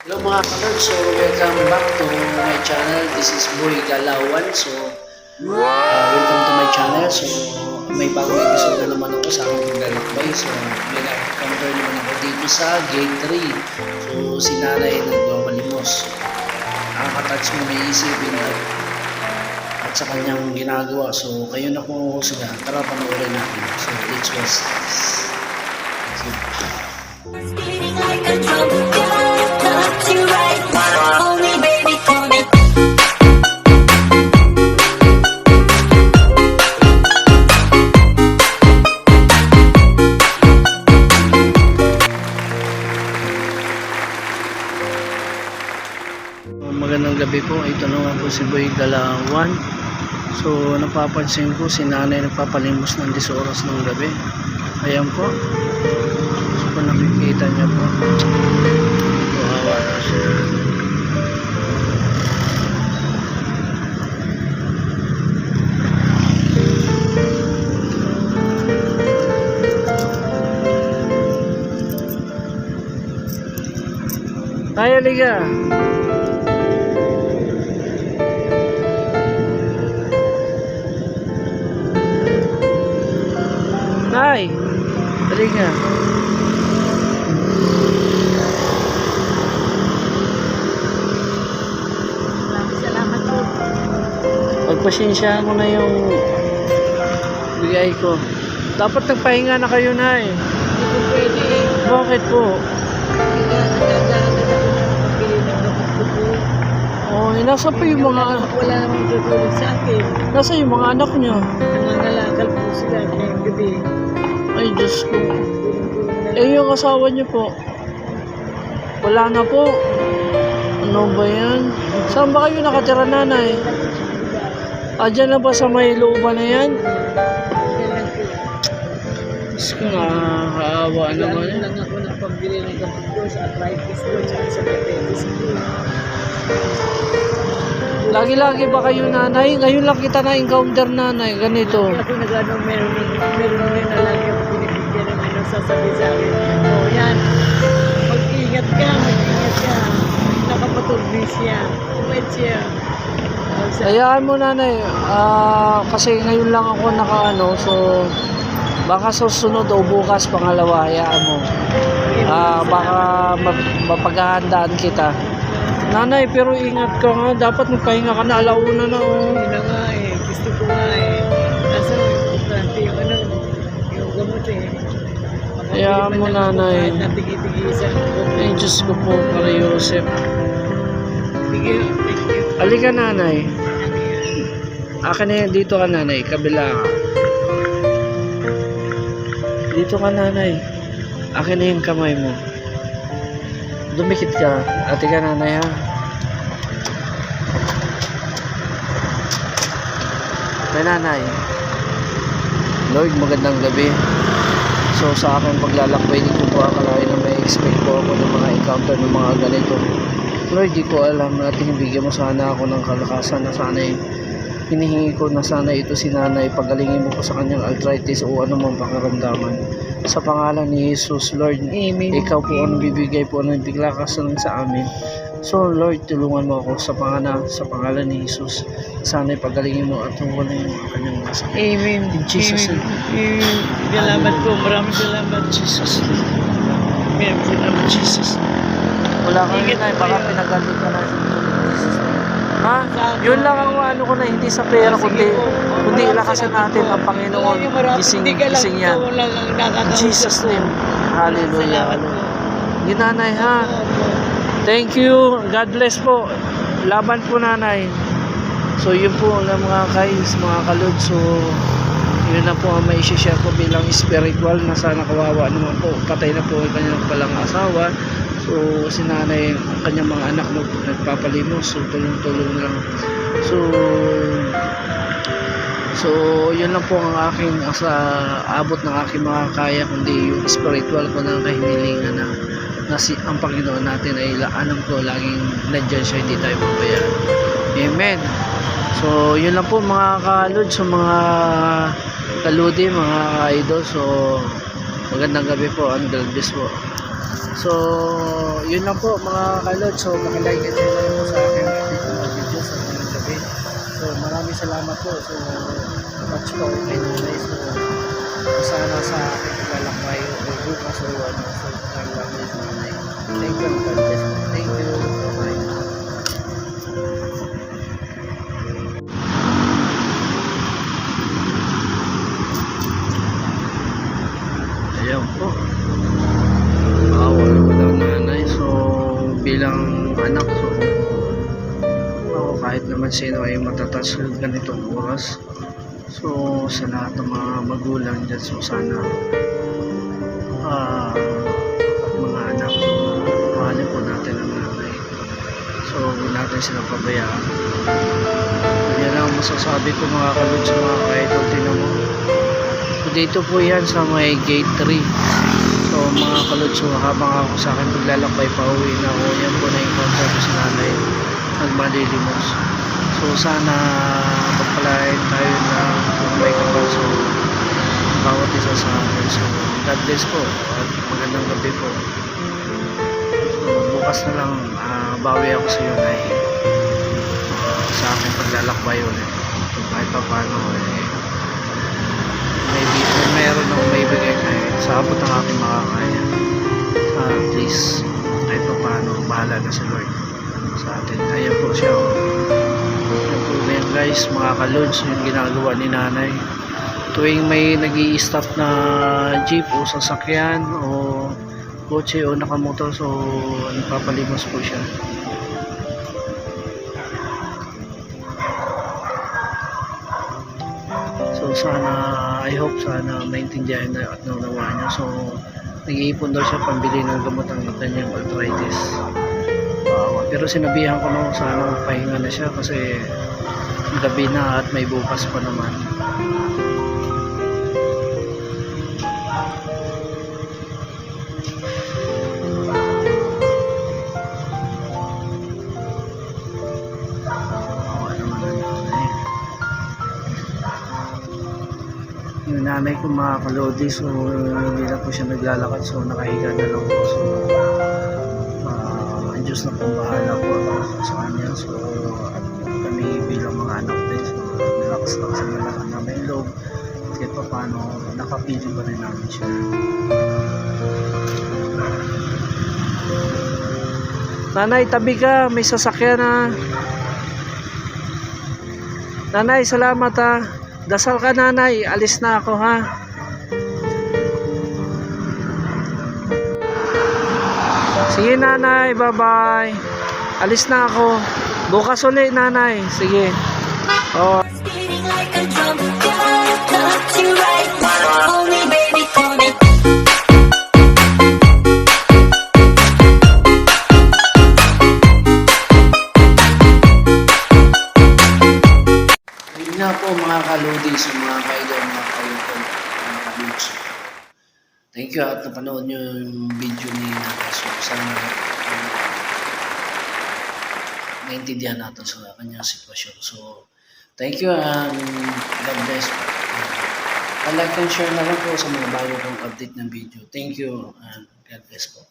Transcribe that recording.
Hello mga kalord, so welcome back to my channel. This is Boy Galawan. So, uh, welcome to my channel. So, may bagong episode na naman ako sa aking paglalakbay. So, may na-encounter naman ako dito sa Gate 3. So, si nanay nagwawalimos. Nakakatouch mo may isipin at, at sa kanyang ginagawa. So, kayo na kung husga. Tara, panoorin natin. So, let's watch this. So, Magandang gabi po. Ito naman po si Boy Galawan. So, napapansin ko si nanay nagpapalimos ng 10 oras ng gabi. Ayan po. So, nakikita niya po. Tayo, liga. Nay, dali nga. Pagpasensyaan mo na yung bigay ko. Dapat nagpahinga na kayo. Hindi po pwede eh. Bakit po? Na ko. Oh, eh, nasa pa yung mga... Wala namang tutulog sa akin. Nasa yung mga anak niyo? Nangangalakal po sila ngayong gabi. Ay, Diyos ko. Na Eh, yung asawa niyo po? Wala na po. Ano ba yan? Saan ba kayo nakatira, nanay? Ah, dyan na ba sa may looban na yan? Diyos ko, nakakaawa naman yan. lang ako ng pambili ng gamot ko sa arthritis ko at sa diabetes ko. Lagi-lagi ba kayo nanay? Ngayon lang kita na-encounter nanay. Ganito. Ako nag-ano, meron, meron rin na lagi ako pinibigyan ng ano sasabi sa akin. Oh, yan. Mag-ingat ka, mag-ingat ka. Nakapatulbi siya. Kumait siya. Hayaan mo nanay. Ah, kasi ngayon lang ako nakaano. So, baka susunod o bukas pangalawa. Hayaan mo. Ah, baka ma- mapaghahandaan kita. Nanay, pero ingat ka nga. Dapat magpahinga ka na. Alauna na oh. Yun na nga eh. Gusto ko nga eh. Kaso, importante yung ano, yung gamot eh. Hayaan mo, nanay. Natigitigisan ko. Ay, Diyos ko po, para Yosef. Sige, thank you. Halika nanay. Akin na. Dito ka nanay. Kabila ka. Dito ka nanay. Akin na yung kamay mo. Dumikit ka. Ate ka nanay ha. May nanay. Lord, magandang gabi. So sa akin paglalakbay, di ko po akalain na may expect po ako ng mga encounter ng mga ganito. Lord, di ko alam na bigyan mo sana ako ng kalakasan na sana hinihingi ko na sana ito si nanay pagalingin mo po sa kanyang arthritis o anumang pakaramdaman. Sa pangalan ni Jesus, Lord, Amen. ikaw po ang bibigay po ng biglakasan sa amin. So Lord, tulungan mo ako sa pangalan, sa pangalan ni Jesus. Sana pagalingin mo at tungkol yung kanyang masakit. Amen. In Jesus' name. Amen. Salamat po. Maraming salamat. Jesus. Maraming salamat. Jesus. Wala ka Ingat rin ay po baka pinagalit ka na. Ha? Yun lang ang ano ko na hindi sa pera kundi kundi ilakasan natin ang Panginoon. Gising, gising yan. Jesus name. Hallelujah. Yun nanay ha. Thank you. God bless po. Laban po nanay. So yun po ang mga guys, mga kalod. So yun na po ang may share ko bilang spiritual na sana kawawa naman po. Patay na po ang kanyang palang asawa. So si nanay, ang kanyang mga anak nag, nagpapalimos. So tulong-tulong lang. So So, yun lang po ang aking sa abot ng aking mga kaya kundi yung spiritual ko ng kahinilingan na, na si, ang Panginoon natin ay la- alam ko laging nandyan siya hindi tayo pabayaan. Amen. So, yun lang po mga kalod so mga kaludi, mga idol. So, magandang gabi po and God bless po. So, yun lang po mga kalod. So, pakilike and share po sa akin video sa mga gabi. So, maraming salamat po. So, much po kay nanay. So, sana sa akin paglalakbay o bukas o ano. So, paglalakbay sa nanay. Thank you. God bless. Thank you. Naman sino ay matatas sa ganitong oras. So, sa lahat ng mga magulang dyan, so sana at mga anak, mahalin po natin ang nanay. So, huwag natin silang pabayaan. Yan ang masasabi ko mga kalud sa mga ka-idol. Tinan dito po yan sa may gate 3. So mga kalud, so habang ako sa akin paglalakbay pa uwi na ako, yan po na encounter ko si nanay nagmalilimos. So sana pagpalain tayo na kung may kapal bawat isa sa akin. So God bless po at magandang gabi po. So bukas na lang ah, bawi ako sa iyo na sa aking paglalakbay ulit. So kahit pa paano eh, maybe kung meron akong may bigay kahit sa abot ng aking makakaya uh, please kahit pa paano bahala na si Lord sa atin ayan po siya oh. Guys mga kalods yung ginagawa ni nanay tuwing may nag stop na jeep o sasakyan o kotse o nakamotor so nagpapalimos po siya So sana, I hope sana maintindihan na at naunawaan niya. So nag-iipon daw siya pambili ng gamot ng kanyang arthritis. Wow. Pero sinabihan ko nung sana magpahinga na siya kasi gabi na at may bukas pa naman. Nanay. yung nanay ko mga kalodi so hindi na po siya naglalakad so nakahiga na lang po so uh, ang Diyos na pong bahala po sa kanya so at mga namin loob at kahit pa paano nakapili pa rin namin siya Nanay, tabi ka. May sasakyan na. Nanay, salamat ha. Dasal ka nanay, alis na ako ha. Sige nanay, bye-bye. Alis na ako. Bukas ulit nanay. Sige. Oh. Beating like a drum, gotta touch you right. Hold me, baby, call me. Yun nga po mga kalodi sa mga mga kailan, mga. Thank you at napanood nyo yung video ni Nanay. So sana uh, naintindihan natin sa kanyang sitwasyon. So thank you and God bless po. Uh, like share na lang po sa mga bago kong update ng video. Thank you and God bless po.